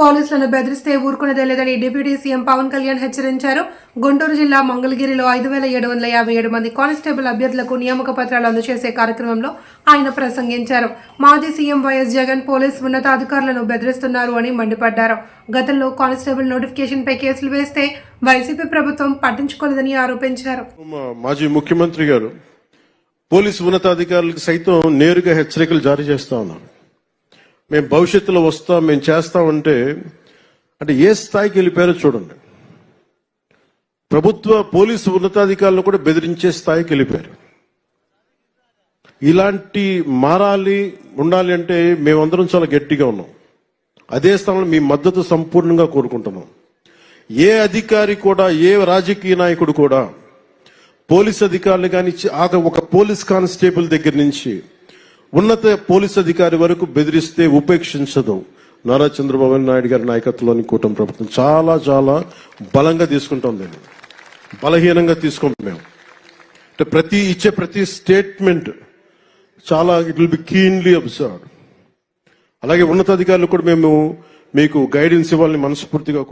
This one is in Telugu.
పోలీసులను బెదిరిస్తే ఊరుకునేదే లేదని డిప్యూటీ సీఎం పవన్ కళ్యాణ్ హెచ్చరించారు. గుంటూరు జిల్లా మంగళగిరిలో ఐదు వేల ఏడు వందల యాభై ఏడు మంది కానిస్టేబుల్ అభ్యర్థులకు నియామక పత్రాలు అందజేసే కార్యక్రమంలో ఆయన ప్రసంగించారు. మాజీ సీఎం వైఎస్ జగన్ పోలీస్ ఉన్నతాధికారులను బెదిరిస్తున్నారు అని మండిపడ్డారు. గతంలో కానిస్టేబుల్ నోటిఫికేషన్ పై కేసులు వేస్తే వైసీపీ ప్రభుత్వం పట్టించుకోలేదని ఆరోపించారు. మాజీ ముఖ్యమంత్రి గారు పోలీసు ఉన్నతాధికారులకు సైతం నేరుగా హెచ్చరికలు జారీ చేస్తా ఉన్నారు. మేము భవిష్యత్తులో వస్తాం మేము చేస్తామంటే అంటే ఏ స్థాయికి వెళ్ళిపోయారో చూడండి. ప్రభుత్వ పోలీసు ఉన్నతాధికారులను కూడా బెదిరించే స్థాయికి వెళ్ళిపోయారు. ఇలాంటి మారాలి ఉండాలి అంటే మేమందరం చాలా గట్టిగా ఉన్నాం. అదే స్థానంలో మీ మద్దతు సంపూర్ణంగా కోరుకుంటున్నాం. ఏ అధికారి కూడా ఏ రాజకీయ నాయకుడు కూడా పోలీస్ అధికారులు కానీ ఒక పోలీస్ కానిస్టేబుల్ దగ్గర నుంచి ఉన్నత పోలీస్ అధికారి వరకు బెదిరిస్తే ఉపేక్షించదు. నారా చంద్రబాబు నాయుడు గారి నాయకత్వంలోని కూటమి ప్రభుత్వం చాలా చాలా బలంగా తీసుకుంటాం దీన్ని. బలహీనంగా తీసుకుంటాం మేము. అంటే ప్రతి ఇచ్చే ప్రతి స్టేట్మెంట్ చాలా it will be keenly observe అలాగే ఉన్నతాధికారులు కూడా మేము మీకు గైడెన్స్ ఇవ్వాలని మనస్ఫూర్తిగా